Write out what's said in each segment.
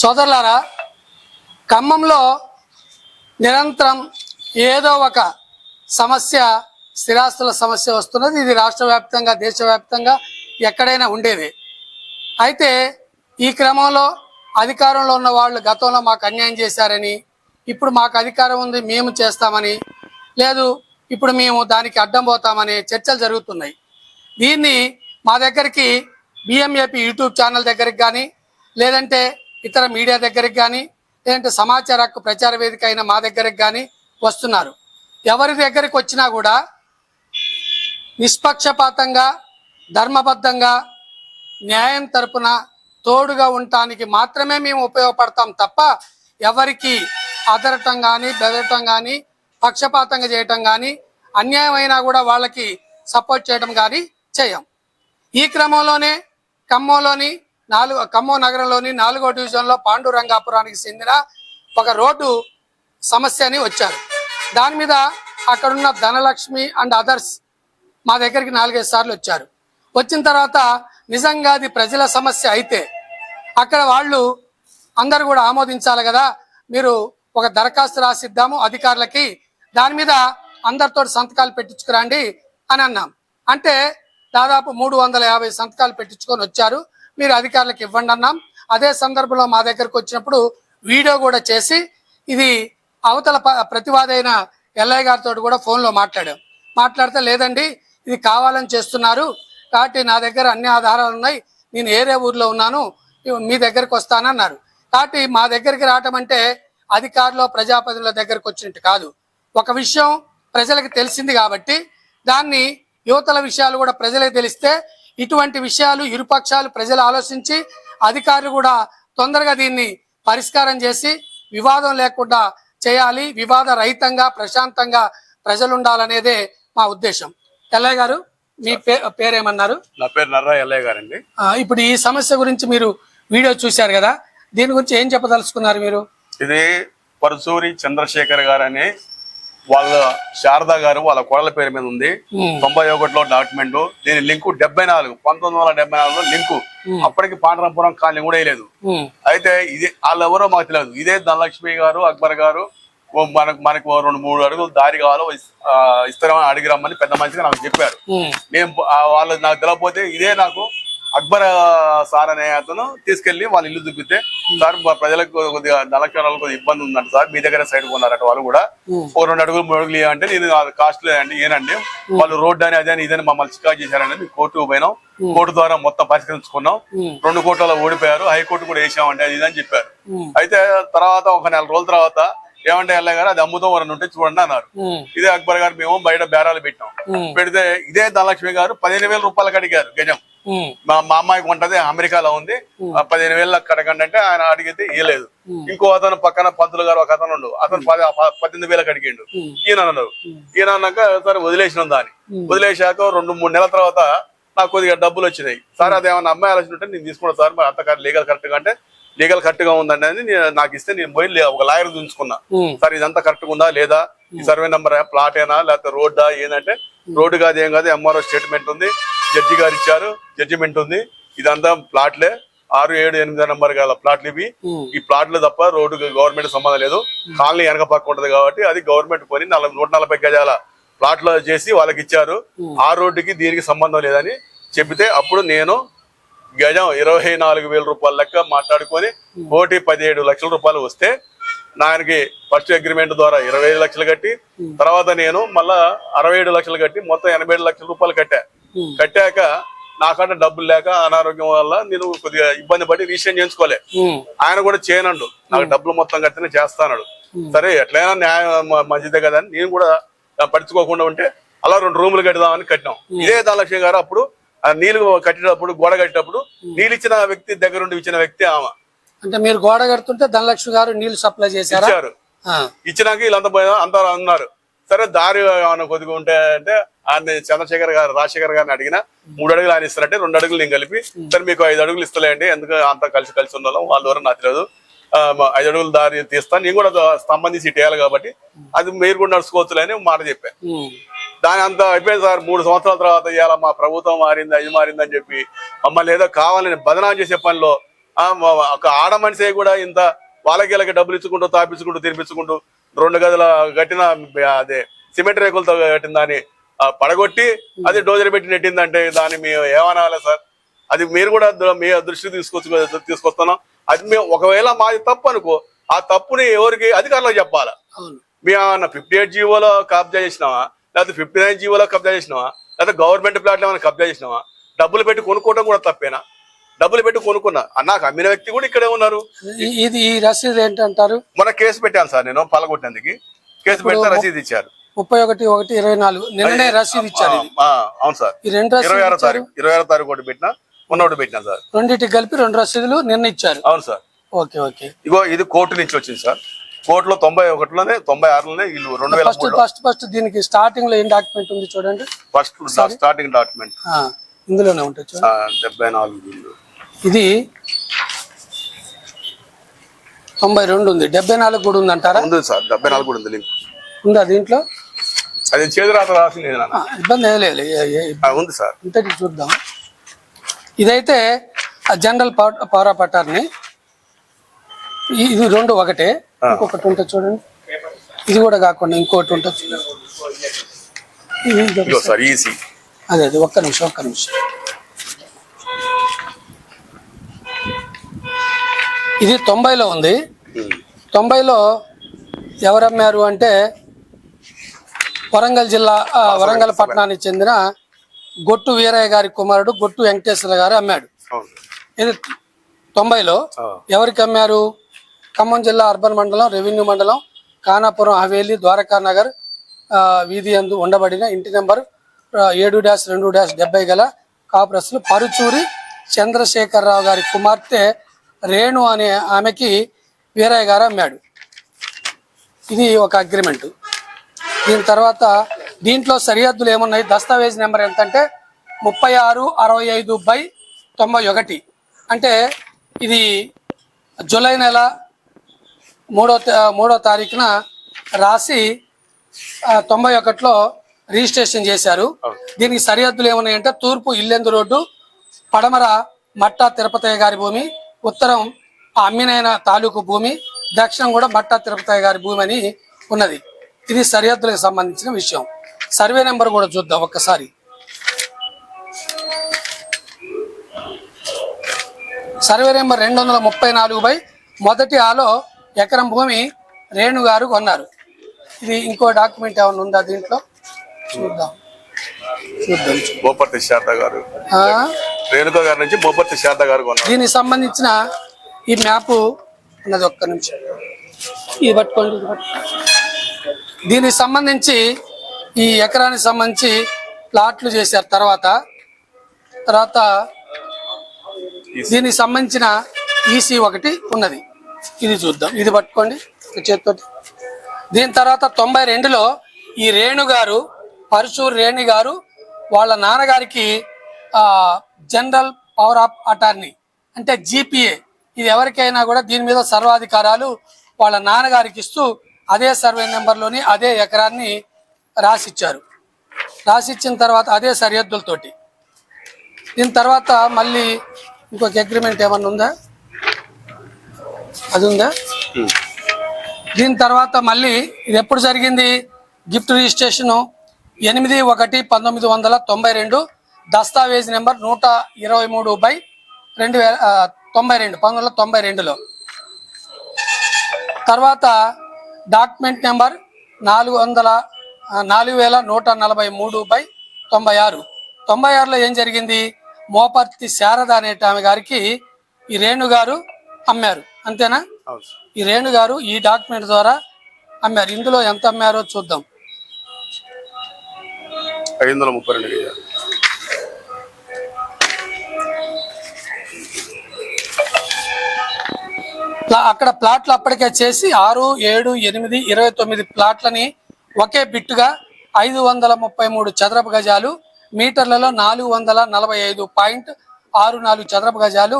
సోదరులారా ఖమ్మంలో నిరంతరం ఏదో ఒక సమస్య స్థిరాస్తుల సమస్య వస్తున్నది. ఇది రాష్ట్ర వ్యాప్తంగా దేశవ్యాప్తంగా ఎక్కడైనా ఉండేది. అయితే ఈ క్రమంలో అధికారంలో ఉన్న వాళ్ళు గతంలో మాకు అన్యాయం చేశారని ఇప్పుడు మాకు అధికారం ఉంది మేము చేస్తామని లేదు ఇప్పుడు మేము దానికి అడ్డం పోతామని చర్చలు జరుగుతున్నాయి. దీన్ని మా దగ్గరికి బిఎంఏపి యూట్యూబ్ ఛానల్ దగ్గరికి కానీ లేదంటే ఇతర మీడియా దగ్గరికి కానీ లేదంటే సమాచార హక్కు ప్రచార వేదిక అయిన మా దగ్గరికి కానీ వస్తున్నారు. ఎవరి దగ్గరికి వచ్చినా కూడా నిష్పక్షపాతంగా ధర్మబద్ధంగా న్యాయం తరపున తోడుగా ఉండటానికి మాత్రమే మేము ఉపయోగపడతాం తప్ప ఎవరికి అదరటం కానీ బెదరటం కానీ పక్షపాతంగా చేయటం కానీ అన్యాయం అయినా కూడా వాళ్ళకి సపోర్ట్ చేయడం కానీ చేయం. ఈ క్రమంలోనే ఖమ్మంలోని నాలుగు ఖమ్మం నగరంలోని నాలుగో డివిజన్లో పాండురంగాపురానికి చెందిన ఒక రోడ్డు సమస్య అని వచ్చారు. దాని మీద అక్కడున్న ధనలక్ష్మి అండ్ అదర్స్ మా దగ్గరికి నాలుగైదు సార్లు వచ్చారు. వచ్చిన తర్వాత నిజంగా అది ప్రజల సమస్య అయితే అక్కడ వాళ్ళు అందరు కూడా ఆమోదించాలి కదా మీరు ఒక దరఖాస్తు రాసిద్దాము అధికారులకి దాని మీద అందరితో సంతకాలు పెట్టించుకురండి అని అన్నాం. అంటే దాదాపు మూడు వందల యాభై సంతకాలు పెట్టించుకొని వచ్చారు. మీరు అధికారులకు ఇవ్వండి అన్నాం. అదే సందర్భంలో మా దగ్గరకు వచ్చినప్పుడు వీడియో కూడా చేసి ఇది అవతల ప- ప్రతివాదైన ఎల్ఐ గారితో కూడా ఫోన్లో మాట్లాడాం. మాట్లాడితే లేదండి ఇది కావాలని చేస్తున్నారు. కాబట్టి నా దగ్గర అన్ని ఆధారాలు ఉన్నాయి. నేను ఏరే ఊర్లో ఉన్నాను మీ దగ్గరకు వస్తానన్నారు. కాబట్టి మా దగ్గరికి రావటం అంటే అధికారులు ప్రజాప్రతినిధుల దగ్గరకు వచ్చినట్టు కాదు. ఒక విషయం ప్రజలకు తెలిసింది కాబట్టి దాన్ని యువతల విషయాలు కూడా ప్రజలకు తెలిస్తే ఇటువంటి విషయాలు ఇరుపక్షాలు ప్రజలు ఆలోచించి అధికారులు కూడా తొందరగా దీన్ని పరిష్కారం చేసి వివాదం లేకుండా చేయాలి. వివాద రహితంగా ప్రశాంతంగా ప్రజలు ఉండాలనేదే మా ఉద్దేశం. ఎల్లయ్య గారు మీ పేరేమన్నారు? నా పేరు నర్రా ఎల్లయ్య గారండి. ఇప్పుడు ఈ సమస్య గురించి మీరు వీడియో చూశారు కదా దీని గురించి ఏం చెప్పదలుచుకున్నారు మీరు? ఇది పరసూరి చంద్రశేఖర్ గారు అని వాళ్ళ శారదా గారు వాళ్ళ కోడల పేరు మీద ఉంది. తొంభై ఒకటిలో డాక్యుమెంట్ దీని లింకు డెబ్బై నాలుగు పంతొమ్మిది వందల డెబ్బై నాలుగులో లింకు. అప్పటికి పాండరంపురం కాలనీ కూడా వేయలేదు. అయితే ఇది వాళ్ళు ఎవరో మాకు తెలియదు. ఇదే ధనలక్ష్మి గారు అక్బర్ గారు మనకు మనకు రెండు మూడు అడుగులు దారి కావాలో ఇస్తారని అడిగి రమ్మని పెద్ద మనిషిగా నాకు చెప్పారు. నేను వాళ్ళు నాకు తెలియకపోతే ఇదే నాకు అక్బర్ సార్ అనే అతను తీసుకెళ్ళి వాళ్ళ ఇల్లు చూపిస్తే సార్ ప్రజలకు కొద్దిగా నలక్షణాలు కొద్దిగా ఇబ్బంది ఉందంట సార్. మీ దగ్గర సైడ్ కొన్నారట వాళ్ళు కూడా. ఓ రెండు అడుగులు మూడు అడుగులు అంటే నేను కాస్ట్ లేదండి ఏనండి వాళ్ళు రోడ్డు అని అదే అని ఇదని మమ్మల్ని చికాకు చేశారండి మీ కోర్టుకు పోయినాం. కోర్టు ద్వారా మొత్తం పరిష్కరించుకున్నాం. రెండు కోట్లలో ఓడిపోయారు. హైకోర్టు కూడా వేసామండి అది ఇదని చెప్పారు. అయితే తర్వాత ఒక నెల రోజుల తర్వాత ఏమంటే ఎల్లయ్య గారు అది అమ్ముతాం ఎవరైనా ఉంటే చూడండి అన్నారు. ఇదే అక్బర్ గారు మేము బయట బేరాలు పెట్టాం పెడితే ఇదే ధనలక్ష్మి గారు పదిహేను వేల రూపాయలకు అడిగారు గజం. మా మా అమ్మాయికి ఉంటది అమెరికాలో ఉంది. ఆ పదిహేను వేలు అడగండి అంటే ఆయన అడిగితే ఇయ్యలేదు. ఇంకో అతను పక్కన పంతులు గారు ఒక అతను ఉండు. అతను పద్దెనిమిది వేలకు అడిగిండు. ఈయన అన్నారు ఈయన అన్నాక సరే వదిలేసినాం దాన్ని. వదిలేశాక రెండు మూడు నెలల తర్వాత నాకు కొద్దిగా డబ్బులు వచ్చినాయి. సార్ అదేమన్నా అమ్మాయి ఆలోచన ఉంటే నేను తీసుకున్నా సార్ మరి అంత లీగల్ కరెక్ట్గా అంటే లీగల్ కరెక్ట్గా ఉందండి అని నాకు ఇస్తే నేను పోయి ఒక లాయర్ ఉమ్, సార్ ఇదంతా కరెక్ట్గా ఉందా? లేదా? ఈ సర్వే నెంబర్? ప్లాట్ ఏనా? లేకపోతే రోడ్డా? ఏంటంటే రోడ్డు కాదు ఏం కాదు ఎంఆర్ఓ స్టేట్మెంట్ ఉంది. జడ్జి గారు ఇచ్చారు జడ్జిమెంట్ ఉంది. ఇదంతా ప్లాట్లే. ఆరు ఏడు ఎనిమిది నెంబర్ గల ప్లాట్లు ఇవి. ఈ ప్లాట్లు తప్ప రోడ్డు గవర్నమెంట్ సంబంధం లేదు. కాలనీ వెనక పక్క ఉంటది కాబట్టి అది గవర్నమెంట్ కొని నలభై నూట నలభై గజాల ప్లాట్లు చేసి వాళ్ళకి ఇచ్చారు. ఆ రోడ్డుకి దీనికి సంబంధం లేదని చెబితే అప్పుడు నేను గజం ఇరవై నాలుగు వేల రూపాయల లెక్క మాట్లాడుకొని కోటి పదిహేడు లక్షల రూపాయలు వస్తే నాయనకి ఫస్ట్ అగ్రిమెంట్ ద్వారా ఇరవై ఐదు లక్షలు కట్టి తర్వాత నేను మళ్ళా అరవై ఏడు లక్షలు కట్టి మొత్తం ఎనభై లక్షల రూపాయలు కట్టా. ఉమ్, కట్టాక నాకంటే డబ్బులు లేక అనారోగ్యం వల్ల నేను కొద్దిగా ఇబ్బంది పడి రీసెంట్ చేయించుకోలే. ఉమ్, ఆయన కూడా చేయనండు. నాకు డబ్బులు మొత్తం కట్టిన చేస్తాడు సరే ఎట్లయినా న్యాయం మంచిదే కదా అని నేను కూడా పడుచుకోకుండా ఉంటే అలా రెండు రూములు కట్టుదామని కట్టినాం. ఇదే ధనలక్ష్మి గారు అప్పుడు నీళ్ళు కట్టేటప్పుడు గోడ కట్టేటప్పుడు నీళ్ళు ఇచ్చిన వ్యక్తి దగ్గరుండి ఇచ్చిన వ్యక్తి ఆమె. అంటే మీరు గోడ కడుతుంటే ధనలక్ష్మి గారు నీళ్ళు సప్లై చేశారా? ఇచ్చినాక వీళ్ళంతా పోయినా అంతా అన్నారు. సరే దారి ఏమైనా కొద్దిగా ఉంటే అంటే ఆయన చంద్రశేఖర్ గారు రాజశేఖర్ గారిని అడిగిన మూడు అడుగులు ఆయన ఇస్తారంటే రెండు అడుగులు నేను కలిపి సరే మీకు ఐదు అడుగులు ఇస్తలేండి ఎందుకు అంతా కలిసి కలిసి ఉన్నాం వాళ్ళ ద్వారా నాకు తెలియదు. ఐదు అడుగులు దారి తీస్తాను నేను కూడా స్తంభం తీసి ఇటేయాలి కాబట్టి అది మీరు కూడా నడుచుకోవచ్చులే అని మాట చెప్పాను దాని అంతా అయిపోయింది సార్. మూడు సంవత్సరాల తర్వాత ఇవాళ మా ప్రభుత్వం మారింది అది మారింది అని చెప్పి మమ్మల్ని ఏదో కావాలని బదనాం చేసే పనిలో ఒక ఆడ మనిషి కూడా ఇంత వాళ్ళకి వీళ్ళకి డబ్బులు ఇచ్చుకుంటూ తాపించుకుంటూ తినిపించుకుంటూ రెండు గదుల కట్టిన అదే సిమెంట్ రేకులతో కట్టిన దాన్ని పడగొట్టి అది డోజర్ పెట్టి నెట్టిందంటే దాన్ని మేము ఏమనాలి సార్? అది మీరు కూడా మీ దృష్టికి తీసుకొచ్చు తీసుకొస్తున్నాం. అది మేము ఒకవేళ మాది తప్పు అనుకో ఆ తప్పుని ఎవరికి అధికారులకు చెప్పాలా? మేము ఫిఫ్టీ ఎయిట్ జీవోలో కబ్జా చేసినావా లేకపోతే ఫిఫ్టీ నైన్ జీవోలో కబ్జా చేసినావా? లేకపోతే గవర్నమెంట్ ప్లాట్లు ఏమైనా కబ్జా చేసినావా? డబ్బులు పెట్టి కొనుక్కోవడం కూడా తప్పేనా? డబ్బులు పెట్టి కొనుక్కున్నా. నాకు అమ్మిన వ్యక్తి కూడా ఇక్కడే ఉన్నారు. ఇది ఈ రసీదు ఏంటంటారు? మొన్న కేసు పెట్టాను సార్ నేను పలగొట్టినందుకు. కేసు పెడితే రసీదు ఇచ్చారు. ముప్పై ఒకటి ఒకటి ఇరవై నాలుగు. నిన్ననే రసీదు ఇచ్చారు అవును సార్. ఈ రెండు ఇరవై ఆరో తారీఖు ఇరవై ఆరో తారీఖు ఒకటి పెట్టినా మొన్న ఒకటి పెట్టినా సార్. రెండింటికి కలిపి రెండు రసీదులు నిన్న ఇచ్చారు. అవును సార్. Okay okay. ఇగో ఇది కోర్టు నుంచి వచ్చింది సార్. కోర్టులో తొంభై ఒకటిలోనే తొంభై ఆరులోనే వీళ్ళు రెండు వేల ఫస్ట్ ఫస్ట్ ఫస్ట్ దీనికి స్టార్టింగ్లో ఏం డాక్యుమెంట్ ఉంది చూడండి? ఫస్ట్ స్టార్టింగ్ డాక్యుమెంట్ ఇందులోనే ఉంటుంది డెబ్బై నాలుగు. ఇది తొంభై రెండు ఉంది. డెబ్బై నాలుగు కూడా ఉందంటారా ఉంది సార్ డెబ్బై నాలుగు కూడా ఉంది లింక్. ఉందా దీంట్లో? అది చేతి రాత రాసింది ఇబ్బంది ఏం లేదు. ఉంది సార్. ఇంతటి చూద్దాం. ఇదైతే జనరల్ పవర్ ఈ- ఇది రెండు ఒకటే. ఇంకొకటి ఉంటుంది చూడండి. ఇది కూడా కాకుండా ఇంకోటి ఉంటుంది చూడండి. అదే అదే ఒక్క నిమిషం ఒక్క నిమిషం. ఇది తొంభైలో ఉంది. తొంభైలో ఎవరమ్మారు అంటే వరంగల్ జిల్లా వరంగల్ పట్టణానికి చెందిన గొట్టు వీరయ్య గారి కుమారుడు గొట్టు వెంకటేశ్వర గారు అమ్మాడు. ఇది తొంభైలో. ఎవరికి అమ్మారు? ఖమ్మం జిల్లా అర్బన్ మండలం రెవెన్యూ మండలం కానాపురం హవేలి ద్వారకా నగర్ వీధి అందు ఉండబడిన ఇంటి నెంబర్ ఏడు డాష్ రెండు డాష్ డెబ్బై గల కాపురస్తులు పరుచూరి చంద్రశేఖరరావు గారి కుమార్తె రేణు అనే ఆమెకి వీరయ్య గారు అమ్మాడు. ఇది ఒక అగ్రిమెంటు. దీని తర్వాత దీంట్లో సరిహద్దులు ఏమున్నాయి? దస్తావేజ్ నెంబర్ ఎంతంటే ముప్పై ఆరు అరవై ఐదు బై తొంభై ఒకటి. అంటే ఇది జూలై నెల మూడో తా- మూడో తారీఖున రాసి తొంభై ఒకటిలో రిజిస్ట్రేషన్ చేశారు. దీనికి సరిహద్దులు ఏమున్నాయంటే తూర్పు ఇల్లెందు రోడ్డు పడమర మట్టా తిరుపతయ్య గారి భూమి ఉత్తరం అమ్మినైన తాలూకు భూమి దక్షిణం కూడా మట్టా తిరుపతయ్య గారి భూమి అని ఉన్నది. ఇది సరిహద్దులకు సంబంధించిన విషయం. సర్వే నెంబర్ కూడా చూద్దాం ఒక్కసారి. సర్వే నెంబర్ రెండు వందల ముప్పై నాలుగు బై మొదటి ఆలో ఎకరం భూమి రేణు గారు కొన్నారు. ఇది ఇంకో డాక్యుమెంట్ ఏమైనా ఉందా దీంట్లో? చూద్దాం. చూద్దాం. బోపర్తి శారద గారు. ఆ, రేణుక గారి నుంచి బోపర్తి శారద గారు కొన్నారు. దీనికి సంబంధించిన ఈ మ్యాప్ ఉన్నది ఒక్క నిమిషం. ఇది పట్టుకోండి. దీనికి సంబంధించి ఈ ఎకరానికి సంబంధించి ప్లాట్లు చేశారు తర్వాత. తర్వాత దీనికి సంబంధించిన ఈసీ ఒకటి ఉన్నది. ఇది చూద్దాం. ఇది పట్టుకోండి. ఈ చేతితోటి. దీని తర్వాత తొంభై రెండులో ఈ రేణు గారు పరశూరు రేణు గారు వాళ్ళ నాన్నగారికి జనరల్ పవర్ ఆఫ్ అటార్నీ అంటే జీపీఏ ఇది ఎవరికైనా కూడా దీని మీద సర్వాధికారాలు వాళ్ళ నాన్నగారికి ఇస్తూ అదే సర్వే నెంబర్లోని అదే ఎకరాన్ని రాసిచ్చారు. రాసిచ్చిన తర్వాత అదే సరిహద్దులతోటి. దీని తర్వాత మళ్ళీ ఇంకొక అగ్రిమెంట్ ఏమన్నా ఉందా? అది ఉందా దీని తర్వాత మళ్ళీ ఇది ఎప్పుడు జరిగింది? గిఫ్ట్ రిజిస్ట్రేషన్ ఎనిమిది ఒకటి పంతొమ్మిది వందల తొంభై రెండు దస్తావేజ్ నెంబర్ నూట ఇరవై మూడు బై రెండు వేల తొంభై రెండు పంతొమ్మిది వందల తొంభై రెండులో. తర్వాత డాక్యుమెంట్ నెంబర్ నాలుగు వందల నాలుగు వేల నూట నలభై మూడు బై తొంభై ఆరు. తొంభై ఆరులో ఏం జరిగింది? మోపర్తి శారద అనే ఆమె గారికి ఈ రేణు గారు అమ్మారు. అంతేనా. ఈ రేణు గారు ఈ డాక్యుమెంట్ ద్వారా అమ్మారు ఇందులో ఎంత అమ్మారో చూద్దాం ఐదు వందల ముప్పై రెండు గజాలు. అక్కడ ప్లాట్లు అప్పటికే చేసి ఆరు ఏడు ఎనిమిది ఇరవై తొమ్మిది ప్లాట్లని ఒకే బిట్టుగా ఐదు వందల ముప్పై మూడు చదరపు గజాలు మీటర్లలో నాలుగు వందల నలభై ఐదు పాయింట్ ఆరు నాలుగు చదరపు గజాలు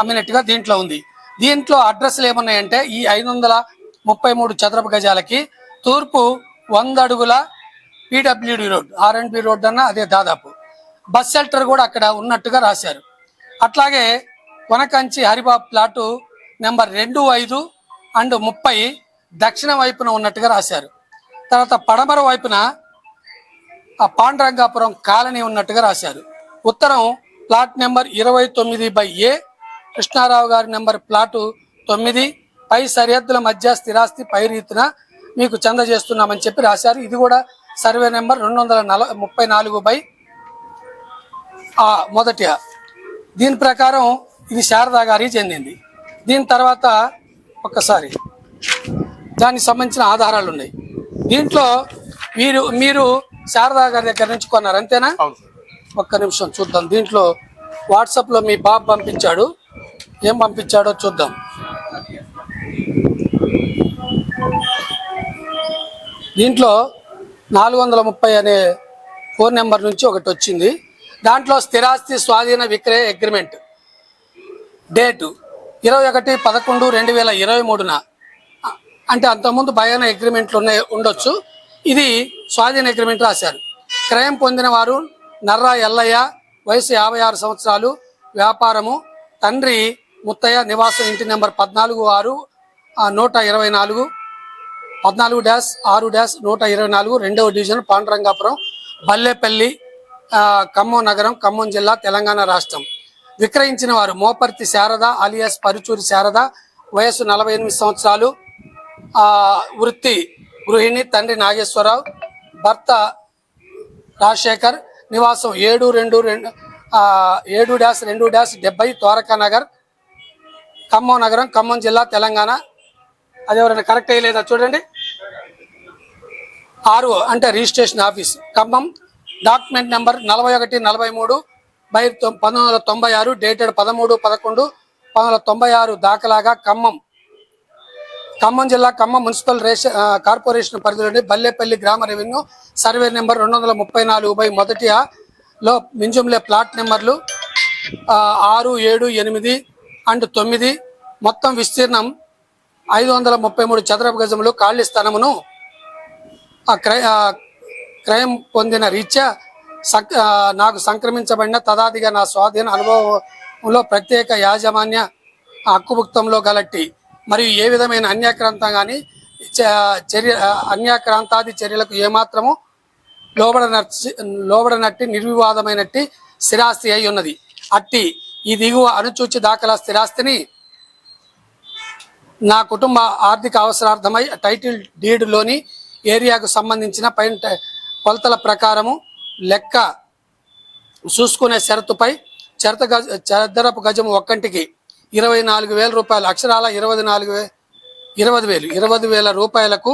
అమ్మినట్టుగా దీంట్లో ఉంది దీంట్లో అడ్రస్లు ఏమున్నాయంటే ఈ ఐదు వందల ముప్పై మూడు చదరపు గజాలకి తూర్పు వంద అడుగుల PWD road R and B road అన్న అదే దాదాపు. బస్ షెల్టర్ కూడా అక్కడ ఉన్నట్టుగా రాశారు. అట్లాగే కొనకంచి హరిబాబు ప్లాటు నెంబర్ రెండు ఐదు అండ్ ముప్పై దక్షిణ వైపున ఉన్నట్టుగా రాశారు. తర్వాత పడమర వైపున ఆ పాండరంగాపురం కాలనీ ఉన్నట్టుగా రాశారు. ఉత్తరం ప్లాట్ నెంబర్ ఇరవై తొమ్మిది బై ఏ కృష్ణారావు గారి నెంబర్ ప్లాటు తొమ్మిది. పై సరిహద్దుల మధ్య స్థిరాస్తి పై రీతిన మీకు చెందజేస్తున్నామని చెప్పి రాశారు. ఇది కూడా సర్వే నెంబర్ రెండు వందల నల ముప్పై నాలుగు బై ఆ మొదటి. దీని ప్రకారం ఇది శారదా గారికి చెందింది. దీని తర్వాత ఒక్కసారి దానికి సంబంధించిన ఆధారాలు ఉన్నాయి. దీంట్లో మీరు మీరు శారదా గారి దగ్గర నుంచి కొన్నారు. అంతేనా? ఒక్క నిమిషం చూద్దాం. దీంట్లో వాట్సాప్లో మీ బాబు పంపించాడు. ఏం పంపించాడో చూద్దాం. దీంట్లో నాలుగు వందల ముప్పై అనే ఫోన్ నెంబర్ నుంచి ఒకటి వచ్చింది. దాంట్లో స్థిరాస్తి స్వాధీన విక్రయ అగ్రిమెంట్ డేటు ఇరవై ఒకటి పదకొండు రెండు వేల ఇరవై మూడున. అంటే అంతకుముందు భయాన అగ్రిమెంట్లు ఉన్నాయి ఉండొచ్చు. ఇది స్వాధీన అగ్రిమెంట్ రాశారు. క్రయం పొందిన వారు నర్రా ఎల్లయ్య వయసు యాభై ఆరు సంవత్సరాలు వ్యాపారము తండ్రి ముత్తయ్య నివాసం ఇంటి నెంబర్ పద్నాలుగు ఆరు నూట ఇరవై నాలుగు. పద్నాలుగు డ్యాష్ ఆరు డ్యాష్ నూట ఇరవై నాలుగు రెండవ డివిజన్ పాండురంగాపురం బల్లేపల్లి ఖమ్మం నగరం ఖమ్మం జిల్లా తెలంగాణ రాష్ట్రం. విక్రయించిన వారు మోపర్తి శారద అలియాస్ పరుచూరి శారద వయస్సు నలభై ఎనిమిది సంవత్సరాలు. వృత్తి గృహిణి తండ్రి నాగేశ్వరరావు భర్త రాజశేఖర్ నివాసం ఏడు రెండు రెండు ఏడు డ్యాష్ రెండు డ్యాష్ డెబ్బై ద్వారకా నగర్ ఖమ్మం నగరం ఖమ్మం జిల్లా తెలంగాణ. అది ఎవరైనా కరెక్ట్ అయ్యలేదా చూడండి. ఆరు అంటే registration office Khammam. Document number నలభై ఒకటి నలభై మూడు బై తొ- పంతొమ్మిది వందల తొంభై ఆరు డేటెడ్ పదమూడు పదకొండు పంతొమ్మిది వందల తొంభై ఆరు దాఖలాగా ఖమ్మం. ఖమ్మం జిల్లా ఖమ్మం మున్సిపల్ రేషన్ కార్పొరేషన్ పరిధిలోని బల్లేపల్లి గ్రామ రెవెన్యూ సర్వే నెంబర్ రెండు వందల ముప్పై నాలుగు బై మొదటి ఆ లో మింజుంలే ప్లాట్ నెంబర్లు ఆరు ఏడు ఎనిమిది అండ్ తొమ్మిది మొత్తం విస్తీర్ణం ఐదు వందల ముప్పై మూడు చదరపు గజములు ఖాళీ స్థలమును ఆ క్రయ క్రయం పొందిన రీత్యా సక్ నాకు సంక్రమించబడిన తదాదిగా నా స్వాధీన అనుభవంలో ప్రత్యేక యాజమాన్య హక్కుభుక్తంలో గలట్టి మరియు ఏ విధమైన అన్యాక్రాంతం కానీ చర్య అన్యాక్రాంతాది చర్యలకు ఏమాత్రము లోబడనట్టి లోబడనట్టి నిర్వివాదమైనట్టి స్థిరాస్తి అయి ఉన్నది. అట్టి ఈ దిగువ అనుచూచి దాఖలా స్థిరాస్తిని నా కుటుంబ ఆర్థిక అవసరార్థమై టైటిల్ డీడ్లోని ఏరియాకు సంబంధించిన పైన కొలతల ప్రకారము లెక్క చూసుకునే షరతుపై చరత గజ చదరపు గజం ఒక్కంటికి ఇరవై నాలుగు వేల రూపాయలు అక్షరాల ఇరవై నాలుగు వే ఇరవై వేలు ఇరవై వేల రూపాయలకు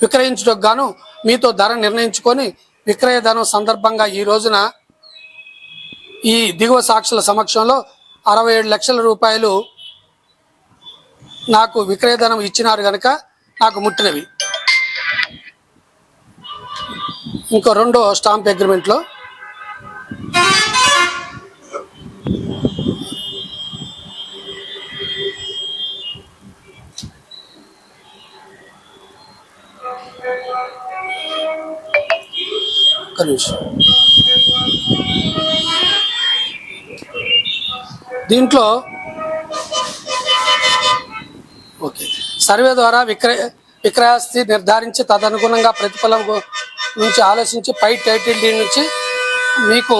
విక్రయించుటకు గాను మీతో ధర నిర్ణయించుకొని విక్రయ ధనం సందర్భంగా ఈ రోజున ఈ దిగువ సాక్షుల సమక్షంలో అరవై ఏడు లక్షల రూపాయలు నాకు విక్రయధనం ఇచ్చినారు గనక నాకు ముట్టినవి. ఇంకో రెండో స్టాంప్ అగ్రిమెంట్లో ఒక నిమిషం. దీంట్లో ఓకే. సర్వే ద్వారా విక్రయ విక్రయాస్తి నిర్ధారించి తదనుగుణంగా ప్రతిఫలం నుంచి ఆలోచించి పై టైటిల్ డీడ్ నుంచి మీకు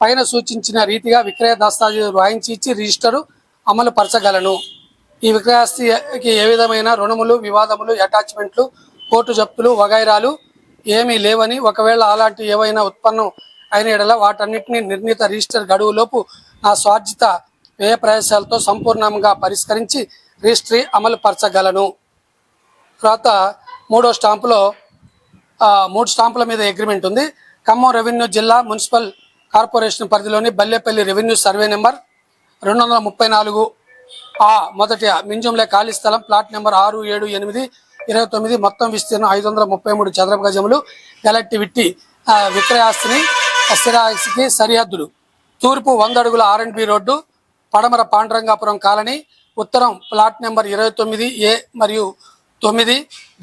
పైన సూచించిన రీతిగా విక్రయ దస్తావేజు వాయించి ఇచ్చి రిజిస్టరు అమలు పరచగలను. ఈ విక్రయాస్తికి ఏ విధమైన రుణములు వివాదములు అటాచ్మెంట్లు కోర్టు జప్తులు వగైరాలు ఏమీ లేవని ఒకవేళ అలాంటి ఏవైనా ఉత్పన్నం అయిన ఎడల వాటన్నిటిని నిర్ణీత రిజిస్టర్ గడువులోపు నా స్వార్జిత వ్యయ ప్రయాసాలతో సంపూర్ణంగా పరిష్కరించి రిజిస్ట్రీ అమలు పరచగలను. తర్వాత మూడో స్టాంపులో మూడు స్టాంపుల మీద అగ్రిమెంట్ ఉంది. ఖమ్మం రెవెన్యూ జిల్లా మున్సిపల్ కార్పొరేషన్ పరిధిలోని బల్లేపల్లి రెవెన్యూ సర్వే నెంబర్ రెండు వందల ముప్పై నాలుగు. ఆ మొదటి ఆ, మింజంలే ఖాళీ స్థలం ప్లాట్ నెంబర్ ఆరు ఏడు ఎనిమిది ఇరవై తొమ్మిది మొత్తం విస్తీర్ణం ఐదు వందల ముప్పై మూడు చదరపు గజములు గలట్టి విక్రయాస్తిని స్థిరాస్తికి సరిహద్దులు. తూర్పు వంద అడుగుల ఆర్ అండ్ బి రోడ్డు పడమర పాండురంగాపురం కాలనీ ఉత్తరం ప్లాట్ నెంబర్ ఇరవై తొమ్మిది ఏ మరియు తొమ్మిది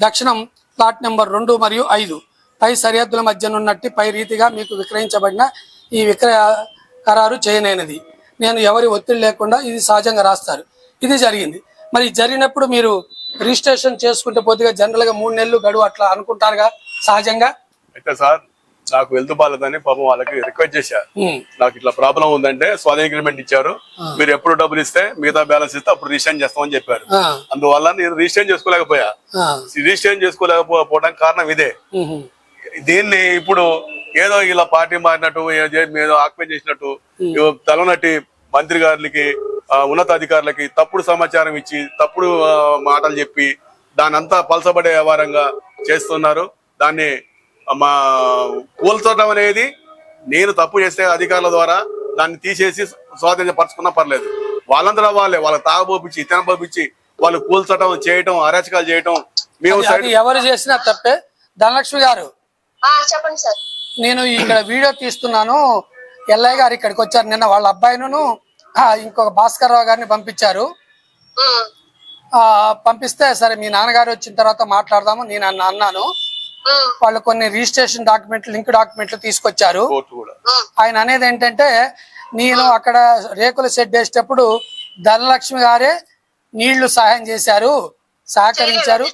దక్షిణం ప్లాట్ నెంబర్ రెండు మరియు ఐదు. పై సరిహద్దుల మధ్యనున్నట్టి పై రీతిగా మీకు విక్రయించబడిన ఈ విక్రయ ఖరారు చేయనైనది. నేను ఎవరి ఒత్తిడి లేకుండా ఇది సహజంగా రాస్తారు. ఇది జరిగింది. మరి జరిగినప్పుడు మీరు రిజిస్ట్రేషన్ చేసుకుంటే పోతుగా జనరల్గా మూడు నెలలు గడువు అట్లా అనుకుంటారుగా? సహజంగా? అయితే సార్ నాకు వెళ్తూ బాలేదని పాపం వాళ్ళకి రిక్వెస్ట్ చేశారు నాకు ఇట్లా ప్రాబ్లం ఉందంటే స్వాధీన అగ్రిమెంట్ ఇచ్చారు. మీరు ఎప్పుడు డబ్బులు ఇస్తే మిగతా బ్యాలెన్స్ ఇస్తే అప్పుడు రిజిస్ట్రేషన్ చేస్తామని చెప్పారు. అందువల్ల నేను రిజిస్ట్రేషన్ చేసుకోలేకపోయా. ఆ, రిజిస్ట్రేషన్ చేసుకోలేకపోవడానికి కారణం ఇదే. దీన్ని ఇప్పుడు ఏదో ఇలా పార్టీ మారినట్టు ఏదో ఆక్యుపై చేసినట్టు ఏదో తలనటి మంత్రి గారికి ఉన్నతాధికారులకి తప్పుడు సమాచారం ఇచ్చి తప్పుడు మాటలు చెప్పి దాని అంతా పలసబడే వ్యవహారంగా చేస్తున్నారు. దాన్ని మా కూల్చడం అనేది నేను తప్పు చేస్తే అధికారుల ద్వారా దాన్ని తీసేసి స్వాధీనపరచుకున్నా పర్లేదు. వాళ్ళందరూ వాళ్ళే వాళ్ళ తాగబోపించి తినబోపించి వాళ్ళు కూల్చడం చేయటం అరాచకాలు చేయటం మేము ఎవరు చేసినా తప్పే. ధనలక్ష్మి గారు. ఆ చెప్పండి సార్. నేను ఇక్కడ వీడియో తీస్తున్నాను. ఎల్లయ్య గారు ఇక్కడికి వచ్చారు. నిన్న వాళ్ళ అబ్బాయిను ఇంకొక భాస్కర్ రావు గారిని పంపించారు. పంపిస్తే సరే మీ నాన్నగారు వచ్చిన తర్వాత మాట్లాడదాము. నేను అన్న అన్నాను. వాళ్ళు కొన్ని రిజిస్ట్రేషన్ డాక్యుమెంట్లు లింక్ డాక్యుమెంట్లు తీసుకొచ్చారు. కోర్టు కూడా. ఉమ్, ఆయన అనేది ఏంటంటే నేను అక్కడ రేకుల షెడ్ వేసేటప్పుడు ధనలక్ష్మి గారే నీళ్ళు సహాయం చేశారు సహకరించారు.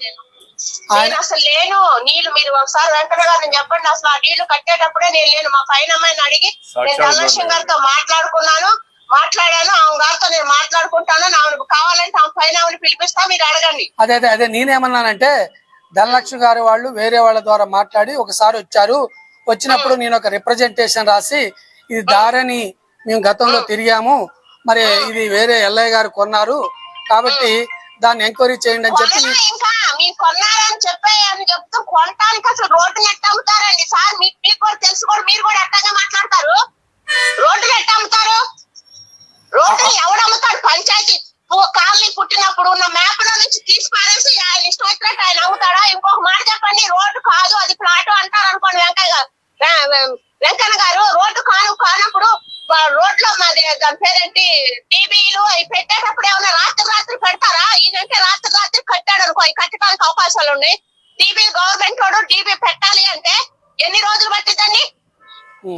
నేను. అసలు లేను. నీళ్ళు మీరు ఒకసారి వెంకట గారిని చెప్పండి అసలు ఆ నీళ్ళు కట్టేటప్పుడే నేను లేను. మా పైన అమ్మాయిని అడిగి నేను ధనలక్ష్మి గారితో మాట్లాడుకున్నాను. మాట్లాడాను. ఆమె గారితో నేను మాట్లాడుకుంటాను. కావాలంటే ఆమె పైన ఆమెను పిలిపిస్తా మీరు అడగండి. అదే అదే అదే నేనేమన్నానంటే ధనలక్ష్మి గారి వాళ్ళు వేరే వాళ్ళ ద్వారా మాట్లాడి ఒకసారి వచ్చారు. వచ్చినప్పుడు నేను ఒక రిప్రజెంటేషన్ రాసి ఇది దారని మేము గతంలో తిరిగాము. మరి ఇది వేరే ఎల్లయ్య గారు కొన్నారు. కాబట్టి దాన్ని ఎంక్వైరీ చేయండి అని చెప్పి కొనలా ఇంకా మీరు కొన్నారని చెప్పే అని చెప్తూ కొనటానికి అసలు రోడ్డు నెట్ అమ్ముతారండి సార్ మీకు మీకు కూడా తెలుసు కూడా మీరు కూడా అట్టగా మాట్లాడతారు రోడ్డు నెట్ అమ్ముతారు రోడ్డు ఎవడు అమ్ముతాడు పంచాయతీ పు- కాలనీ పుట్టినప్పుడు ఉన్న మ్యాప్లో నుంచి తీసి పారేసి ఆయన ఇష్టం వచ్చినట్టు ఆయన అమ్ముతాడా ఇంకొక మాట చెప్పండి రోడ్డు కాదు అది ప్లాట్ అంటారు అనుకోండి వెంకయ్య గారు వె- వె- వెంకన్న గారు రోడ్డు కాను కానప్పుడు బ- రోడ్లో మాది దాని పేరేంటి టీవీలు అవి పెట్టేటప్పుడు ఏమైనా రాత్రి రాత్రి పెడతారా ఈయనంటే రాత్రి రాత్రి కట్టాడు అనుకో అవి కట్టడానికి అవకాశాలు ఉన్నాయి టీవీ గవర్నమెంట్ వాడు టీవీ పెట్టాలి అంటే ఎన్ని రోజులు పట్టిద్దండి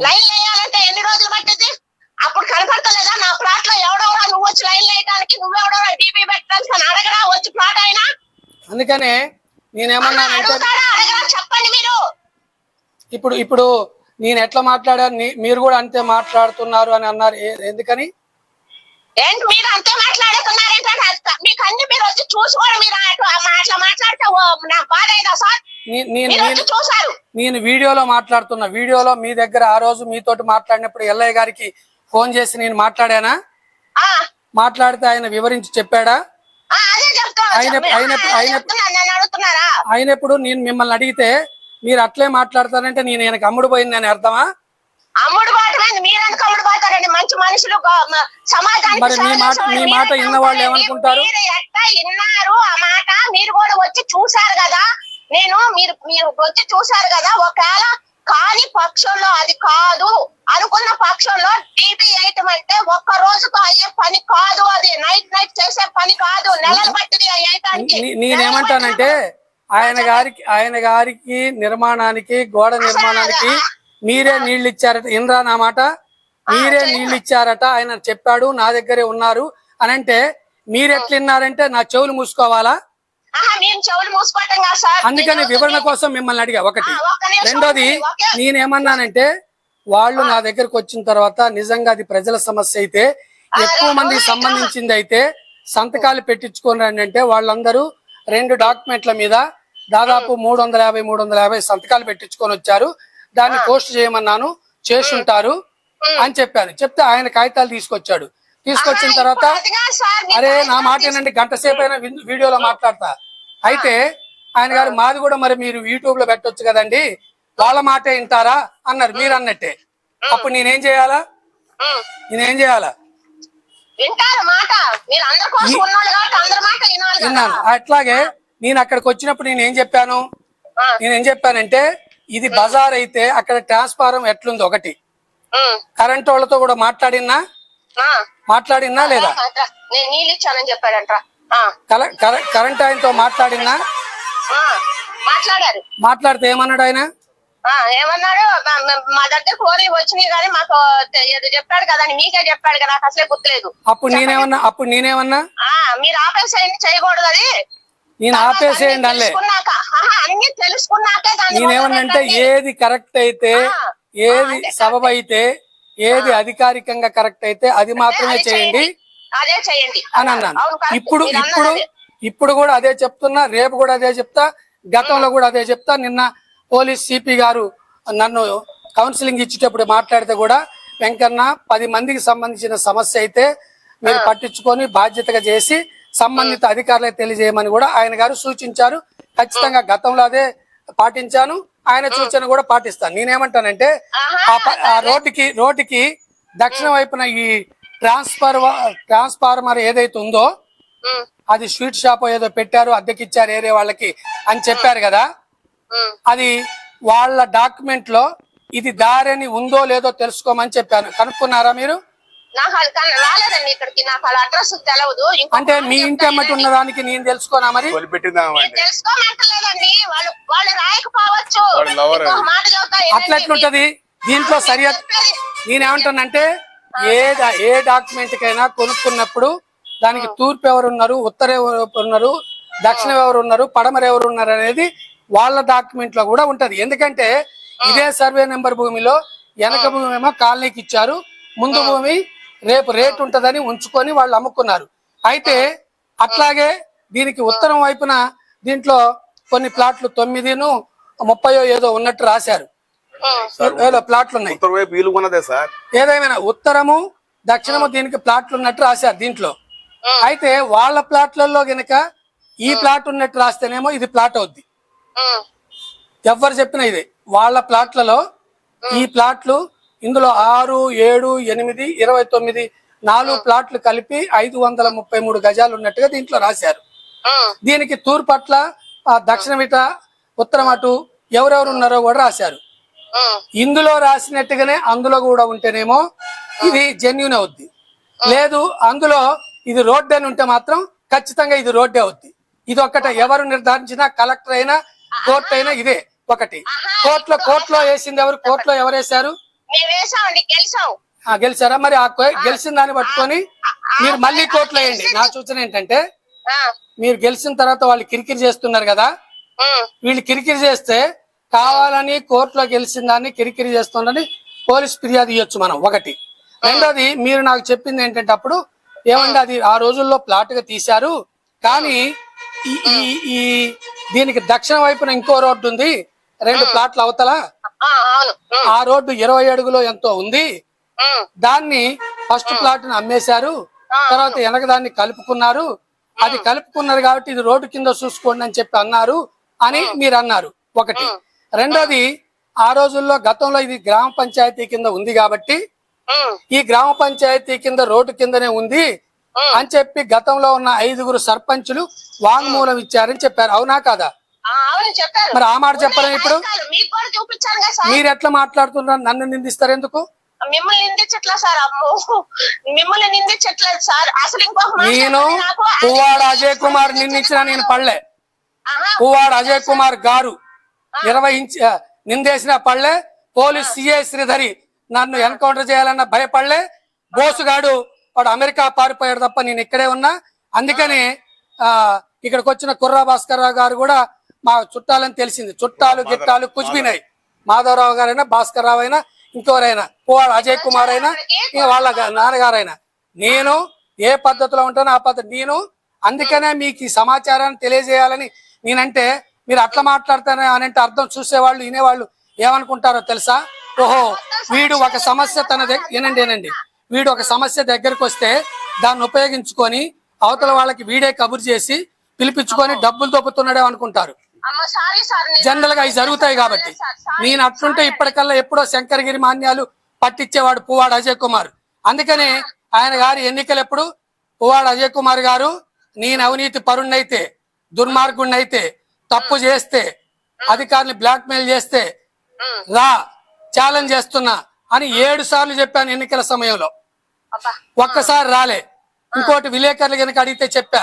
లైన్ వేయాలంటే ఎన్ని రోజులు పట్టింది అప్పుడు కనపడతలేదా నా ప్లాట్లో ఎవడెవరా నువ్వు వచ్చి లైన్ వేయడానికి నువ్వెవడెవరా టీవీ పెట్టడానికి అని అడగరా వచ్చి ప్లాట్ అయినా అందుకనే నేనేమన్నానంటే చెప్పండి మీరు. ఇప్పుడు ఇప్పుడు నేను ఎట్లా మాట్లాడాను? మీరు కూడా అంతే మాట్లాడుతున్నారు అని అన్నారు. ఎందుకని? ఏంటి మీరు అంతే మాట్లాడుతున్నారంటే అర్థం. మీకు అన్ని మీరు వచ్చి చూసి కూడా మీరు అటు- అట్లా మాట్లాడితే ఓ నాకు బాధ అయిందా సార్? నీ- నేను వీడియోలో మాట్లాడుతున్నా. వీడియోలో మీ దగ్గర ఆ రోజు మీతోటి మాట్లాడినప్పుడు ఎల్లయ్య గారికి ఫోన్ చేసి నేను మాట్లాడానా? మాట్లాడితే ఆయన వివరించి చెప్పాడా? ఆయన- అయినప్పుడు నేను మిమ్మల్ని అడిగితే మీరు అట్లే మాట్లాడతారంటే నేను ఈయనకి అమ్ముడు పోయిందని అర్థమా? అమ్ముడు బాటమైంది మీరెందుకు అమ్ముడు పోతారండి? మంచి మనుషులు మ- సమాజానికి మరి మీ సేవ మాట- మీ విన్న వాళ్ళు? ఏమనుకుంటారు? మీరు విన్నారు ఆ మాట మీరు కూడా వచ్చి చూశారు కదా? నేను మీరు మీరు వచ్చి చూశారు కదా? ఒకవేళ కాని పక్షంలో అది కాదు అనుకున్న పక్షంలో టీబీ వేయటం అంటే ఒక్క రోజుతో అయ్యే పని కాదు అది. నైట్ నైట్ చేసే పని కాదు. నెలలు పట్టింది వేయటానికి. నేనేమంటానంటే ఆయన గారికి ఆయన గారికి నిర్మాణానికి గోడ నిర్మాణానికి మీరే నీళ్ళు ఇచ్చారట ఇన్రా నా మాట? మీరే నీళ్ళు ఇచ్చారట ఆయన చెప్పాడు నా దగ్గరే ఉన్నారు. అని అంటే మీరు ఎట్లా విన్నారంటే నా చెవులు మూసుకోవాలా? మేము చెవులు మూసుకోవటం కాదు సార్. అందుకని వివరణ కోసం మిమ్మల్ని అడిగా ఒకటి. రెండోది నేనేమన్నానంటే వాళ్ళు నా దగ్గరకు వచ్చిన తర్వాత నిజంగా అది ప్రజల సమస్య అయితే ఎక్కువ మందికి సంబంధించింది అయితే సంతకాలు పెట్టించుకొని అంటే వాళ్ళందరూ రెండు డాక్యుమెంట్ల మీద దాదాపు మూడు వందల యాభై మూడు వందల యాభై సంతకాలు పెట్టించుకొని వచ్చారు. దాన్ని పోస్ట్ చేయమన్నాను చేసుంటారు అని చెప్పాను. చెప్తే ఆయన కాగితాలు తీసుకొచ్చాడు. తీసుకొచ్చిన తర్వాత అరే నా మాట ఏంటంటే గంట సేపు అయినా వీడియోలో మాట్లాడతా. అయితే ఆయన గారు మాది కూడా మరి మీరు యూట్యూబ్లో పెట్టొచ్చు కదండి. వాళ్ళ మాటే వింటారా? అన్నారు. మీరు అన్నట్టే. అప్పుడు నేనేం చేయాలా. నేనేం చేయాలా? విన్నాను. అట్లాగే నేను అక్కడికి వచ్చినప్పుడు నేను ఏం చెప్పాను నేనేం చెప్పానంటే ఇది బజార్ అయితే అక్కడ ట్రాన్స్ఫారం ఎట్లుంది ఒకటి? కరెంట్ వాళ్ళతో కూడా మాట్లాడినా మాట్లాడినా లేదా? నేను నీళ్ళు ఇచ్చానని చెప్పాడంట్రా. కరెంట్ ఆయనతో మాట్లాడినా? ఆ, మాట్లాడారు. మాట్లాడితే ఏమన్నాడు ఆయన? ఆ, ఏమన్నాడు? మా- దగ్గర ఫోన్ వచ్చినాయి కానీ మాకు ఏదో చెప్పాడు కదండి మీకే చెప్పాడు కదా నాకు అసలే గుర్తులేదు. అప్పుడు నేనేమన్నా అప్పుడు నేనేమన్నా? ఆ మీరు ఆపేసేయండి చేయకూడదు అది. నేను ఆపేసేయండి అల్లే. అన్ని తెలుసుకున్నాకే నేనేమన్నంటే మొదలుపెట్టండి. ఏది కరెక్ట్ అయితే ఏది సబబ్ అయితే ఏది అధికారికంగా కరెక్ట్ అయితే అది మాత్రమే చేయండి. అదే చేయండి. అని అన్నాను. ఇప్పుడు ఇప్పుడు. ఇప్పుడు కూడా అదే చెప్తున్నా రేపు కూడా అదే చెప్తా గతంలో కూడా అదే చెప్తా. నిన్న పోలీస్ సిపి గారు నన్ను కౌన్సిలింగ్ ఇచ్చేటప్పుడు మాట్లాడితే కూడా వెంకన్న పది మందికి సంబంధించిన సమస్య అయితే మీరు పట్టించుకొని బాధ్యతగా చేసి సంబంధిత అధికారులకు తెలియజేయమని కూడా ఆయన గారు సూచించారు. ఖచ్చితంగా గతంలో అదే పాటించాను. ఆయన సూచన కూడా పాటిస్తాను. నేనేమంటానంటే ఆ రోడ్డుకి రోడ్డుకి దక్షిణ వైపున ఈ ట్రాన్స్ఫర్ ట్రాన్స్ఫార్మర్ ఏదైతే ఉందో అది స్వీట్ షాప్ ఏదో పెట్టారు అద్దెకిచ్చారు ఏరే వాళ్ళకి అని చెప్పారు కదా. అది వాళ్ళ డాక్యుమెంట్లో ఇది దారిని ఉందో లేదో తెలుసుకోమని చెప్పాను. కనుక్కున్నారా మీరు? నాకు అది కానీ రాలేదండి ఇక్కడికి. నాకు వాళ్ళ అడ్రస్ తెలియదు ఇంకో అంటే మీ ఇంటి అమ్మటి. ఉన్న దానికి నేను తెలుసుకోనా మరి? తెలుసుకోమంటలేదండి. వాళ్ళు వాళ్ళు రాయకపోవచ్చు. మాట అట్లా. ఎట్లుంటది? దీంట్లో సరియా చెప్పేది. నేనేమంటానంటే ఏ ఏ డాక్యుమెంట్ కైనా కొనుక్కున్నప్పుడు దానికి తూర్పు ఎవరు ఉన్నారు ఉత్తర ఎవరు ఉన్నారు దక్షిణం ఎవరు ఉన్నారు పడమర ఎవరు ఉన్నారు అనేది వాళ్ళ డాక్యుమెంట్లో కూడా ఉంటది. ఎందుకంటే ఇదే సర్వే నెంబర్ భూమిలో వెనక భూమి ఏమో కాలనీకి ఇచ్చారు ముందు భూమి రేపు రేట్ ఉంటదని ఉంచుకొని వాళ్ళు అమ్ముకున్నారు. అయితే అట్లాగే దీనికి ఉత్తరం వైపున దీంట్లో కొన్ని ప్లాట్లు తొమ్మిదిను ముప్పయో ఏదో ఉన్నట్టు రాశారు. ప్లాట్లు ఉన్నాయి ఉత్తర వైపు వీలు కొన్నదే సార్. ఏదేమైనా ఉత్తరము దక్షిణము దీనికి ప్లాట్లు ఉన్నట్టు రాశారు దీంట్లో. అయితే వాళ్ళ ప్లాట్లలో గనక ఈ ప్లాట్ ఉన్నట్టు రాస్తేనేమో ఇది ప్లాట్ అవుద్ది. ఎవరు చెప్పినా ఇదే. వాళ్ళ ప్లాట్లలో ఈ ప్లాట్లు ఇందులో ఆరు ఏడు ఎనిమిది ఇరవై తొమ్మిది నాలుగు ప్లాట్లు కలిపి ఐదు వందల ముప్పై మూడు గజాలు ఉన్నట్టుగా దీంట్లో రాశారు. దీనికి తూర్పట్ల దక్షిణమిట ఉత్తరం అటు ఎవరెవరు ఉన్నారో కూడా రాశారు. ఇందులో రాసినట్టుగానే అందులో కూడా ఉంటేనేమో ఇది జెన్యున్ అవుద్ది. లేదు అందులో ఇది రోడ్డు అని ఉంటే మాత్రం ఖచ్చితంగా ఇది రోడ్డే అవుద్ది. ఇది ఒక్కటే ఎవరు నిర్ధారించినా కలెక్టర్ అయినా కోర్టు అయినా ఇదే ఒకటి. కోర్టులో కోర్టులో వేసింది ఎవరు? కోర్టులో ఎవరు వేశారు? గెలిచాం గెలిచారా? మరి ఆ గెలిచిన దాన్ని పట్టుకొని మీరు మళ్ళీ కోర్టులో వేయండి నా సూచన ఏంటంటే మీరు గెలిచిన తర్వాత వాళ్ళు కిరికిరి చేస్తున్నారు కదా వీళ్ళు కిరికిరి చేస్తే కావాలని కోర్టులో గెలిచిన దాన్ని కిరికిరి చేస్తుందని పోలీస్ ఫిర్యాదు ఇవ్వచ్చు మనం. ఒకటి. రెండోది మీరు నాకు చెప్పింది ఏంటంటే అప్పుడు ఏమంటే అది ఆ రోజుల్లో ప్లాట్గా తీశారు కానీ ఈ దీనికి దక్షిణ వైపున ఇంకో రోడ్డు ఉంది రెండు ప్లాట్ల అవతల ఆ, రోడ్డు ఇరవై అడుగులో ఎంతో ఉంది. దాన్ని ఫస్ట్ ప్లాట్ని అమ్మేశారు. తర్వాత వెనక దాన్ని కలుపుకున్నారు. అది కలుపుకున్నారు కాబట్టి ఇది రోడ్డు కింద చూసుకోండి అని చెప్పి అన్నారు అని మీరు అన్నారు. ఒకటి. రెండోది ఆ రోజుల్లో గతంలో ఇది గ్రామ పంచాయతీ కింద ఉంది కాబట్టి ఈ గ్రామ పంచాయతీ కింద రోడ్డు కిందనే ఉంది అని చెప్పి గతంలో ఉన్న ఐదుగురు సర్పంచులు వాంగ్మూలం ఇచ్చారని చెప్పారు. అవునా కాదా? చెప్పారు. మరి ఆ మాట చెప్పరా ఇప్పుడు? కాదు, మీకు కూడా చూపించాను కదా సార్. మీరు ఎట్లా మాట్లాడుతున్నారు? నన్ను నిందిస్తారు ఎందుకు? మిమ్మల్ని నిందించట్లా సార్ అమ్మో. మిమ్మల్ని నిందించట్లేదు సార్. అసలు ఇంకొక మాట నేను. పువ్వాడ అజయ్ కుమార్ నిందించిన నేను పడలే ఆహా, పువ్వాడ అజయ్ కుమార్ గారు. ఇరవై నిందేసిన పడలే పోలీస్ సిఐ శ్రీధరి నన్ను ఎన్కౌంటర్ చేయాలన్న భయపడలే బోసుగాడు వాడు అమెరికా పారిపోయాడు తప్ప నేను ఇక్కడే ఉన్నా. అందుకని ఆ ఇక్కడికి వచ్చిన కుర్రా భాస్కర్ రావు గారు కూడా మా చుట్టాలని తెలిసింది. చుట్టాలు గిట్టాలు కుజ్బినాయి మాధవరావు గారైనా భాస్కర్ రావు అయినా ఇంకెవరైనా పువ్వాడ అజయ్ కుమార్ అయినా ఇంకా వాళ్ళ నాన్నగారైనా. నేను ఏ పద్ధతిలో ఉంటానో ఆ పద్ధతి నేను అందుకనే మీకు ఈ సమాచారాన్ని తెలియజేయాలని నేనంటే మీరు అట్లా మాట్లాడతానే అని అంటే అర్థం చూసేవాళ్ళు వినేవాళ్ళు ఏమనుకుంటారో తెలుసా? ఓహో వీడు ఒక సమస్య తన దగ్గర వినండి వినండి. వీడు ఒక సమస్య దగ్గరకు వస్తే దాన్ని ఉపయోగించుకొని అవతల వాళ్ళకి వీడే కబురు చేసి పిలిపించుకొని డబ్బులు దొబ్బుతున్నాడే అనుకుంటారు జనరల్గా అవి జరుగుతాయి కాబట్టి. నేను అట్లుంటే ఇప్పటికల్లా ఎప్పుడో శంకరగిరి మాన్యాలు పట్టించేవాడు పువ్వాడు అజయ్ కుమార్. అందుకని ఆయన గారి ఎన్నికలు ఎప్పుడు పువ్వాడు అజయ్ కుమార్ గారు నేను అవినీతి పరుణ్ణైతే దుర్మార్గుణ్ణైతే తప్పు చేస్తే అధికారులు బ్లాక్ మెయిల్ చేస్తే రా ఛాలెంజ్ చేస్తున్నా అని ఏడు సార్లు చెప్పాను ఎన్నికల సమయంలో. ఒక్కసారి రాలే. ఇంకోటి విలేకరులు కనుక అడిగితే చెప్పా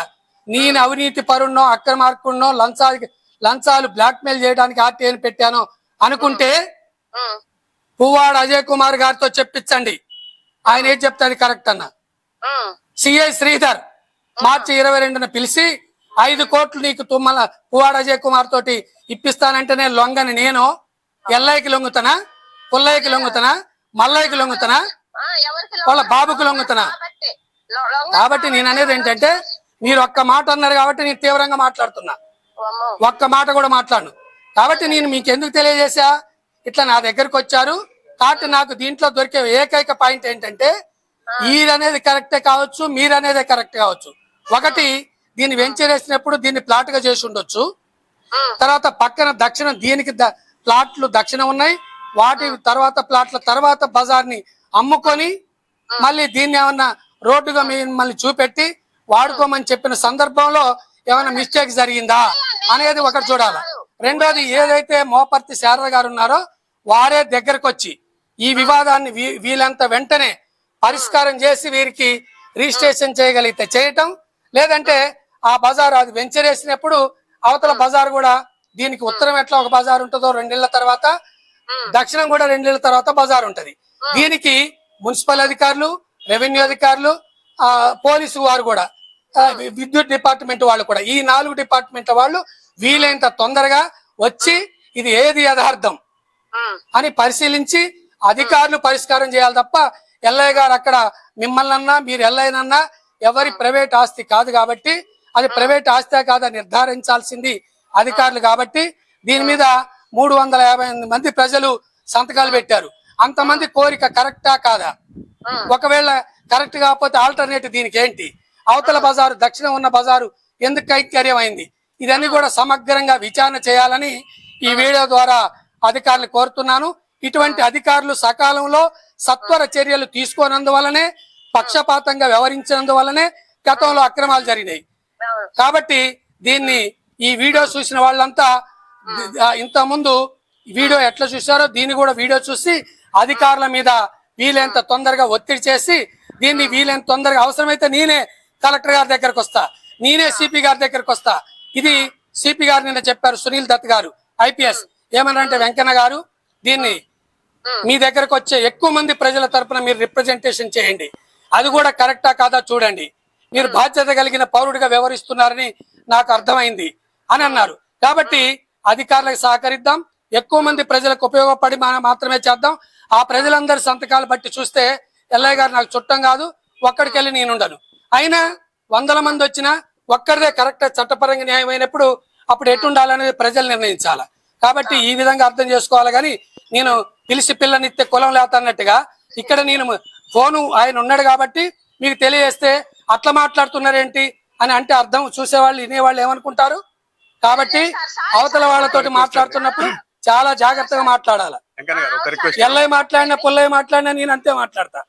నేను అవినీతి పరుణ్ణో అక్రమార్కున్నో లంచాలు లంచాలు బ్లాక్ మెయిల్ చేయడానికి ఆర్టీఐని పెట్టాను అనుకుంటే పువ్వాడ అజయ్ కుమార్ గారితో చెప్పించండి. ఆయన ఏం చెప్తాడు కరెక్ట్ అన్న? సిఐ శ్రీధర్ మార్చి ఇరవై రెండున పిలిచి ఐదు కోట్లు నీకు తుమ్మల పువ్వాడ అజయ్ కుమార్ తోటి ఇప్పిస్తానంటే నేను లొంగని నేను. ఎల్లయ్యకి లొంగుతానా? పుల్లయ్యకి లొంగుతానా? మల్లయ్యకి లొంగుతానా? వాళ్ళ బాబుకు లొంగుతానా? కాబట్టి నేను అనేది ఏంటంటే మీరు ఒక్క మాట అన్నారు కాబట్టి నేను తీవ్రంగా మాట్లాడుతున్నా. ఒక్క మాట కూడా మాట్లాడు కాబట్టి నేను మీకు ఎందుకు తెలియజేశా? ఇట్లా నా దగ్గరకు వచ్చారు. కాబట్టి నాకు దీంట్లో దొరికే ఏకైక పాయింట్ ఏంటంటే ఈరనేది కరెక్టే కావచ్చు మీరనేదే కరెక్ట్ కావచ్చు. ఒకటి దీన్ని వెంచర్ వేసినప్పుడు దీన్ని ప్లాట్గా చేసి ఉండొచ్చు. తర్వాత పక్కన దక్షిణం దీనికి ప్లాట్లు దక్షిణం ఉన్నాయి. వాటి తర్వాత ప్లాట్ల తర్వాత బజార్ని అమ్ముకొని మళ్ళీ దీన్ని ఏమన్నా రోడ్డుగా మిమ్మల్ని చూపెట్టి వాడుకోమని చెప్పిన సందర్భంలో ఏమైనా మిస్టేక్ జరిగిందా? అనేది ఒకటి చూడాలి. రెండోది ఏదైతే మోపర్తి శారద గారు ఉన్నారో వారే దగ్గరకు వచ్చి ఈ వివాదాన్ని వీ- వీళ్ళంత వెంటనే పరిష్కారం చేసి వీరికి రిజిస్ట్రేషన్ చేయగలిగితే చేయటం లేదంటే ఆ బజార్ అది వెంచర్ వేసినప్పుడు అవతల బజార్ కూడా దీనికి ఉత్తరం ఎట్లా ఒక బజార్ ఉంటుందో రెండేళ్ళ తర్వాత దక్షిణం కూడా రెండేళ్ళ తర్వాత బజార్ ఉంటది. దీనికి మున్సిపల్ అధికారులు రెవెన్యూ అధికారులు ఆ పోలీసు వారు కూడా విద్యుత్ డిపార్ట్మెంట్ వాళ్ళు కూడా. ఈ నాలుగు డిపార్ట్మెంట్ల వాళ్ళు వీలైనంత తొందరగా వచ్చి ఇది ఏది యథార్థం అని పరిశీలించి అధికారులు పరిష్కారం చేయాలి తప్ప ఎల్లయ్య గారు అక్కడ మిమ్మల్ని అన్నా మీరు ఎల్లయ్యనన్నా ఎవరి ప్రైవేట్ ఆస్తి కాదు కాబట్టి అది ప్రైవేట్ ఆస్తి కాదా నిర్ధారించాల్సింది అధికారులు కాబట్టి దీని మీద మూడు వందల యాభై ఎనిమిది మంది ప్రజలు సంతకాలు పెట్టారు. అంతమంది కోరిక కరెక్టా కాదా? ఒకవేళ కరెక్ట్ కాకపోతే ఆల్టర్నేటివ్ దీనికి ఏంటి? అవతల బజారు దక్షిణ ఉన్న బజారు ఎందుకు కైత్కర్యమైంది అయింది ఇదన్నీ కూడా సమగ్రంగా విచారణ చేయాలని ఈ వీడియో ద్వారా అధికారులు కోరుతున్నాను. ఇటువంటి అధికారులు సకాలంలో సత్వర చర్యలు తీసుకోనందువలనే పక్షపాతంగా వ్యవహరించినందువలనే గతంలో అక్రమాలు జరిగినాయి. కాబట్టి దీన్ని ఈ వీడియో చూసిన వాళ్ళంతా ఇంతకుముందు ముందు వీడియో ఎట్లా చూసారో దీన్ని కూడా వీడియో చూసి అధికారుల మీద వీలైనంత తొందరగా ఒత్తిడి చేసి దీన్ని వీలైనంత తొందరగా అవసరమైతే నేనే కలెక్టర్ గారి దగ్గరకు వస్తా. నేనే సిపి గారి దగ్గరకు వస్తా. ఇది సిపి గారు నిన్న చెప్పారు సునీల్ దత్ గారు ఐపీఎస్. ఏమన్నారంటే వెంకన్న గారు దీన్ని మీ దగ్గరకు వచ్చే ఎక్కువ మంది ప్రజల తరపున మీరు రిప్రజెంటేషన్ చేయండి. అది కూడా కరెక్టా కాదా చూడండి. మీరు బాధ్యత కలిగిన పౌరుడిగా వ్యవహరిస్తున్నారని నాకు అర్థమైంది అని అన్నారు. కాబట్టి అధికారులకు సహకరిద్దాం. ఎక్కువ మంది ప్రజలకు ఉపయోగపడి మనం మాత్రమే చేద్దాం. ఆ ప్రజలందరి సంతకాలు బట్టి చూస్తే ఎల్లయ్య గారు నాకు చుట్టం కాదు ఒక్కడికి వెళ్ళి నేను ఉండను. అయినా వందల మంది వచ్చినా ఒక్కరిదే కరెక్ట్ చట్టపరంగా న్యాయమైనప్పుడు అప్పుడు ఎటుండాలనేది ప్రజలు నిర్ణయించాలి. కాబట్టి ఈ విధంగా అర్థం చేసుకోవాలి కానీ నేను పిలిచి పిల్లనిత్తే కులం లేత అన్నట్టుగా ఇక్కడ నేను ఫోను ఆయన ఉన్నాడు కాబట్టి మీకు తెలియజేస్తే అట్లా మాట్లాడుతున్నారేంటి అని అంటే అర్థం చూసేవాళ్ళు వినేవాళ్ళు ఏమనుకుంటారు? కాబట్టి అవతల వాళ్ళతోటి మాట్లాడుతున్నప్పుడు చాలా జాగ్రత్తగా మాట్లాడాలి. ఎల్లయ్య మాట్లాడినా పుల్లయ్య మాట్లాడినా నేను అంతే మాట్లాడతా.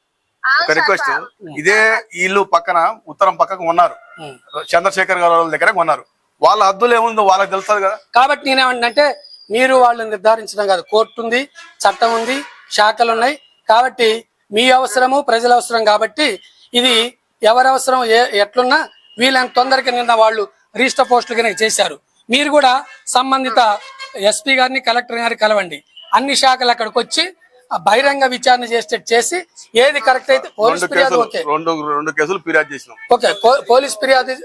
ఒక రిక్వెస్ట్ ఇదే వీళ్ళు పక్కన ఉత్తరం పక్కకు ఉన్నారు. చంద్రశేఖర్ గారు వాళ్ళ దగ్గర ఉన్నారు. వాళ్ళ హద్దులు ఏముందో వాళ్ళకి తెలుస్తుంది కదా. కాబట్టి నేనేమంటే మీరు వాళ్ళు నిర్ధారించడం కాదు. కోర్టు ఉంది చట్టం ఉంది శాఖలు ఉన్నాయి. కాబట్టి మీ అవసరము ప్రజల అవసరం కాబట్టి ఇది ఎవరి అవసరం ఏ ఎట్లున్నా వీళ్ళని తొందరగా నిన్న వాళ్ళు రిజిస్టర్ పోస్టులు కనుక చేశారు. మీరు కూడా సంబంధిత ఎస్పీ గారిని కలెక్టర్ గారిని కలవండి. అన్ని శాఖలు అక్కడికి వచ్చి బహిరంగ విచారణ చేసేటట్టు చేసి ఏది కరెక్ట్ అయితే పోలీస్ ఫిర్యాదు ఓకే. రెండు రెండు కేసులు ఫిర్యాదు చేసినాం. ఓకే పోలీస్ ఫిర్యాదు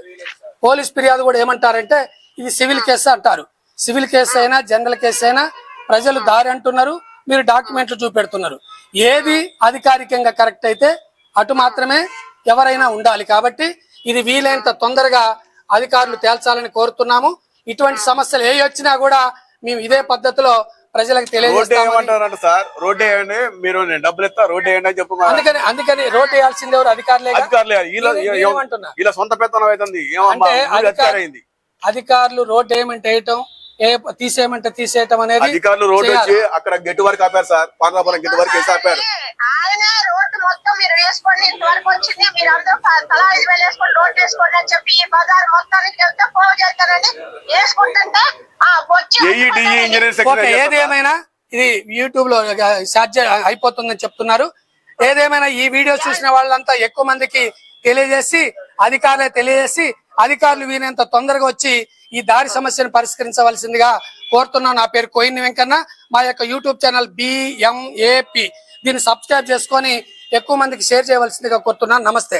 పోలీస్ ఫిర్యాదు కూడా ఏమంటారంటే ఇది సివిల్ కేసు అంటారు. సివిల్ కేసు అయినా జనరల్ కేసు అయినా ప్రజలు దారి అంటున్నారు మీరు డాక్యుమెంట్లు చూపెడుతున్నారు. ఏది అధికారికంగా కరెక్ట్ అయితే అటు మాత్రమే ఎవరైనా ఉండాలి. కాబట్టి ఇది వీలైనంత తొందరగా అధికారులు తేల్చాలని కోరుతున్నాము. ఇటువంటి సమస్యలు ఏ వచ్చినా కూడా మేము ఇదే పద్ధతిలో ప్రజలకు వేయమంటారంట సార్? వేయండి మీరు నేను డబ్బులు ఇస్తా రోడ్డు వేయండి అని చెప్పు అందుకని అందుకని రోడ్ వేయాల్సింది ఎవరు? అధికారులే అధికారులు? వీళ్ళ సొంత పెత్తనం అవుతుంది. అధికారులు రోడ్ ఏమంటే వేయటం? ఏ తీసేయమంటే తీసేయటం అనేది అధికారులు రోడ్డు. వచ్చి అక్కడ గెట్టు వరకు ఆపారు సార్. పార్లాపురం గెట్టు వరకు వేసి ఆపారు. రోడ్డు మొత్తం మీరు వేసుకోండి ఇంతవరకు వచ్చింది. మీరు అందరూ ప- తలా ఐదు వేలు వేసుకొని రోడ్డు వేసుకోండి అని చెప్పి ఈ బజార్ మొత్తానికి వెళ్తే పోగు చేస్తారని వేసుకుంటుంటే ఆ బొచ్చి ఏఈ ఇంజనీర్ ఓకే సెక్రటరీ ఏది ఏమైనా ఇది యూట్యూబ్లో ఛార్జ్ అయిపోతుందని చెప్తున్నారు. ఏదేమైనా ఈ వీడియో చూసిన వాళ్ళంతా ఎక్కువ మందికి తెలియజేసి అధికారులే తెలియజేసి అధికారులు వీలైనంత తొందరగా వచ్చి ఈ దారి సమస్యను పరిష్కరించవలసిందిగా కోరుతున్నాను నా పేరు కోయిన్ వెంకన్న. మా యొక్క యూట్యూబ్ ఛానల్ బిఎంఏపి దీన్ని సబ్స్క్రైబ్ చేసుకొని ఎక్కువ మందికి షేర్ చేయవలసిందిగా కోరుతున్నాను. నమస్తే.